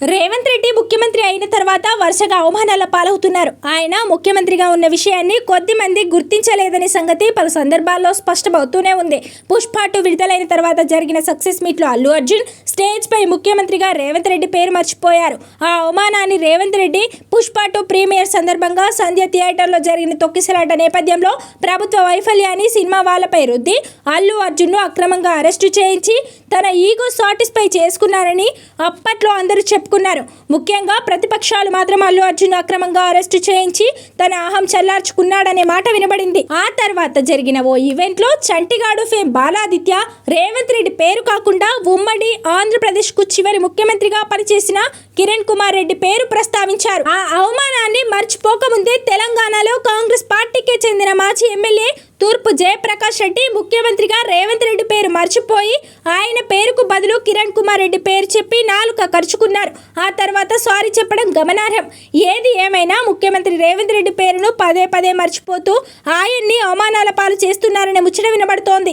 రేవంత్ రెడ్డి ముఖ్యమంత్రి అయిన తర్వాత వరుసగా అవమానాల పాలవుతున్నారు. ఆయన ముఖ్యమంత్రిగా ఉన్న విషయాన్ని కొద్ది మంది గుర్తించలేదనే సంగతి పలు సందర్భాల్లో స్పష్టమవుతూనే ఉంది. పుష్ప టూ విడుదలైన తర్వాత జరిగిన సక్సెస్ మీట్లో అల్లు అర్జున్ స్టేజ్పై ముఖ్యమంత్రిగా రేవంత్ రెడ్డి పేరు మర్చిపోయారు. ఆ అవమానాన్ని రేవంత్ రెడ్డి పుష్ప టూ ప్రీమియర్ సందర్భంగా సంధ్య థియేటర్లో జరిగిన తొక్కిసలాట నేపథ్యంలో ప్రభుత్వ వైఫల్యాన్ని సినిమా వాళ్ళపై రుద్ది అల్లు అర్జున్ను అక్రమంగా అరెస్టు చేయించి తన ఈగో సాటిస్ఫై చేసుకున్నారని అప్పట్లో అందరూ చెప్పుకున్నారు. ముఖ్యంగా ప్రతిపక్షాలు మాత్రం అల్లు అర్జున్ అక్రమంగా అరెస్టు చేయించి తన అహం చల్లార్చుకున్నాడనే మాట వినబడింది. ఆ తర్వాత జరిగిన ఓ ఈవెంట్లో చంటిగాడు ఫేమ్ బాలాదిత్య రేవంత్ రెడ్డి పేరు కాకుండా ఉమ్మడి ఆంధ్రప్రదేశ్కు చివరి ముఖ్యమంత్రిగా పనిచేసిన కిరణ్ కుమార్ రెడ్డి పేరు ప్రస్తావించారు. ఆ అవమానాన్ని మర్చిపోకముందే తెలంగాణలో కాంగ్రెస్ పార్టీకి చెందిన మాజీ ఎమ్మెల్యే తూర్పు జయప్రకాష్ రెడ్డి ముఖ్యమంత్రిగా రేవంత్ రెడ్డి పేరు మర్చిపోయి ఆయన పేరు బదులు కిరణ్ కుమార్ రెడ్డి పేరు చెప్పి నాలుక ఖర్చుకున్నారు ఆ తర్వాత సారీ చెప్పడం గమనార్హం. ఏది ఏమైనా ముఖ్యమంత్రి రేవంత్ రెడ్డి పేరును పదే పదే మర్చిపోతూ ఆయన్ని అవమానాల పాలు చేస్తున్నారనే ముచ్చట వినబడుతోంది.